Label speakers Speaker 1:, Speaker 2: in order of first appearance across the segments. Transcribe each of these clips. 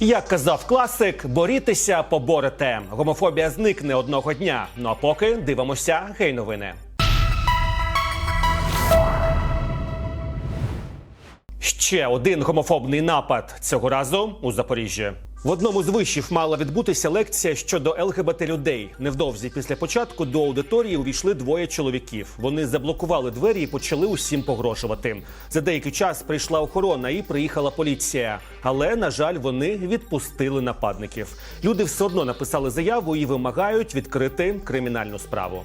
Speaker 1: Як казав класик, борітеся, поборете. Гомофобія зникне одного дня. Ну а поки дивимося гей-новини. Ще один гомофобний напад цього разу у Запоріжжі. В одному з вишів мала відбутися лекція щодо ЛГБТ людей. Невдовзі після початку до аудиторії увійшли двоє чоловіків. Вони заблокували двері і почали усім погрожувати. За деякий час прийшла охорона і приїхала поліція. Але на жаль, вони відпустили нападників. Люди все одно написали заяву і вимагають відкрити кримінальну справу.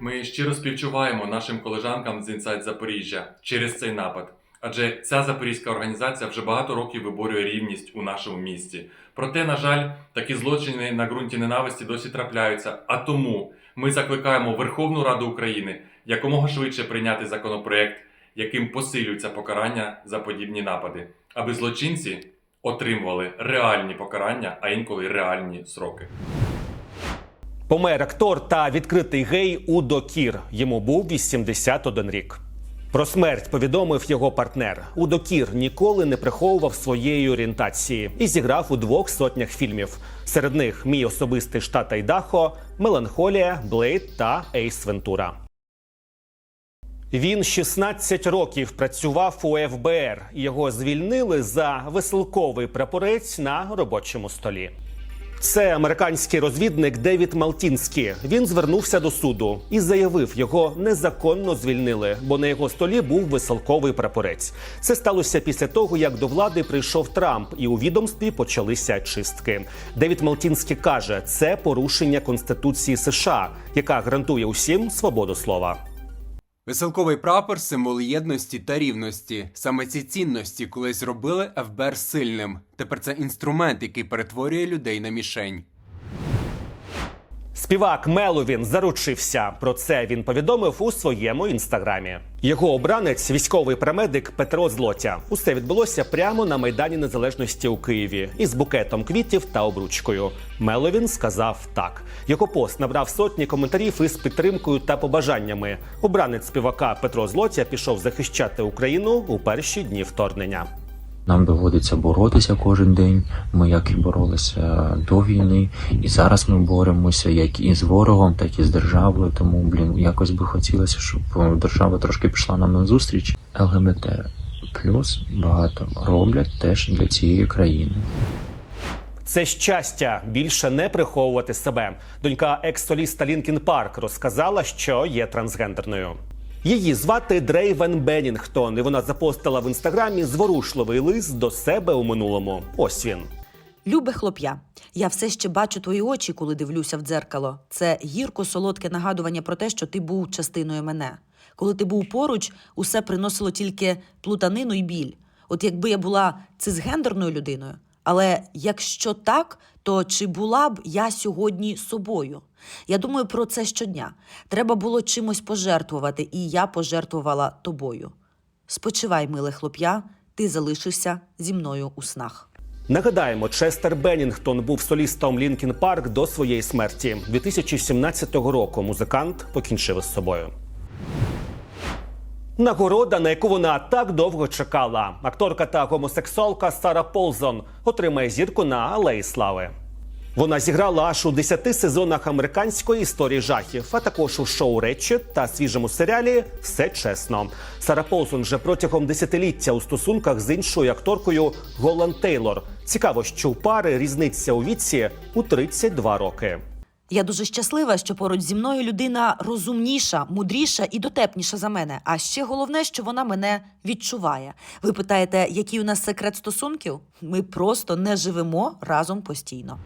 Speaker 2: Ми щиро співчуваємо нашим колежанкам з Інсайт Запоріжжя через цей напад. Адже ця запорізька організація вже багато років виборює рівність у нашому місті. Проте, на жаль, такі злочини на ґрунті ненависті досі трапляються. А тому ми закликаємо Верховну Раду України якомога швидше прийняти законопроект, яким посилюється покарання за подібні напади, аби злочинці отримували реальні покарання, а інколи реальні сроки.
Speaker 1: Помер актор та відкритий гей Удо Кір. Йому був 81 рік. Про смерть повідомив його партнер. Удо Кір ніколи не приховував своєї орієнтації і зіграв у двох сотнях фільмів. Серед них мій особистий штат Айдахо, Меланхолія, Блейд та Ейс Вентура. Він 16 років працював у ФБР. Його звільнили за веселковий прапорець на робочому столі. Це американський розвідник Девід Малтінський. Він звернувся до суду і заявив, його незаконно звільнили, бо на його столі був веселковий прапорець. Це сталося після того, як до влади прийшов Трамп, і у відомстві почалися чистки. Девід Малтінський каже, це порушення конституції США, яка гарантує усім свободу слова.
Speaker 3: Веселковий прапор символ єдності та рівності. Саме ці цінності колись робили ФБР сильним. Тепер це інструмент, який перетворює людей на мішень.
Speaker 1: Співак Меловін заручився. Про це він повідомив у своєму інстаграмі. Його обранець, військовий парамедик Петро Злотя. Усе відбулося прямо на майдані Незалежності у Києві із букетом квітів та обручкою. Меловін сказав так. Його пост набрав сотні коментарів із підтримкою та побажаннями. Обранець співака Петро Злотя пішов захищати Україну у перші дні вторгнення.
Speaker 4: Нам доводиться боротися кожен день. Ми як і боролися до війни, і зараз ми боремося як і з ворогом, так і з державою. Тому, блін, якось би хотілося, щоб е, держава трошки пішла нам на зустріч. ЛГБТ плюс багато роблять теж для цієї країни.
Speaker 1: Це щастя більше не приховувати себе. Донька екс-соліста Лінкін Парк розказала, що є трансгендерною. Її звати Дрейвен Беннінгтон, і вона запостила в інстаграмі зворушливий лист до себе у минулому. Ось він.
Speaker 5: Любе хлоп'я, я все ще бачу твої очі, коли дивлюся в дзеркало. Це гірко солодке нагадування про те, що ти був частиною мене. Коли ти був поруч, усе приносило тільки плутанину і біль. От якби я була цисгендерною людиною. Але якщо так, то чи була б я сьогодні собою? Я думаю про це щодня. Треба було чимось пожертвувати, і я пожертвувала тобою. Спочивай, миле хлоп'я, ти залишишся зі мною у снах.
Speaker 1: Нагадаємо, Честер Беннінгтон був солістом Лінкін Парк до своєї смерті. 2017 року музикант покінчив із собою. Нагорода, на яку вона так довго чекала. Акторка та гомосексуалка Сара Ползон отримає зірку на Алеї Слави. Вона зіграла аж у 10 сезонах американської історії жахів, а також у шоу Речі та свіжому серіалі Все чесно. Сара Полсон вже протягом десятиліття у стосунках з іншою акторкою Голан Тейлор. Цікаво, що у пари різниця у віці у 32 роки.
Speaker 5: Я дуже щаслива, що поруч зі мною людина розумніша, мудріша і дотепніша за мене. А ще головне, що вона мене відчуває. Ви питаєте, який у нас секрет стосунків? Ми просто не живемо разом постійно.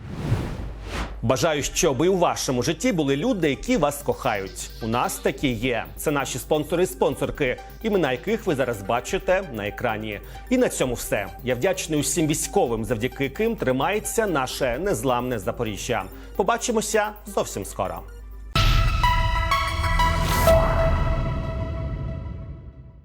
Speaker 1: Бажаю, щоб і у вашому житті були люди, які вас кохають. У нас такі є. Це наші спонсори і спонсорки, імена яких ви зараз бачите на екрані. І на цьому все. Я вдячний усім військовим, завдяки яким тримається наше незламне Запоріжжя. Побачимося зовсім скоро.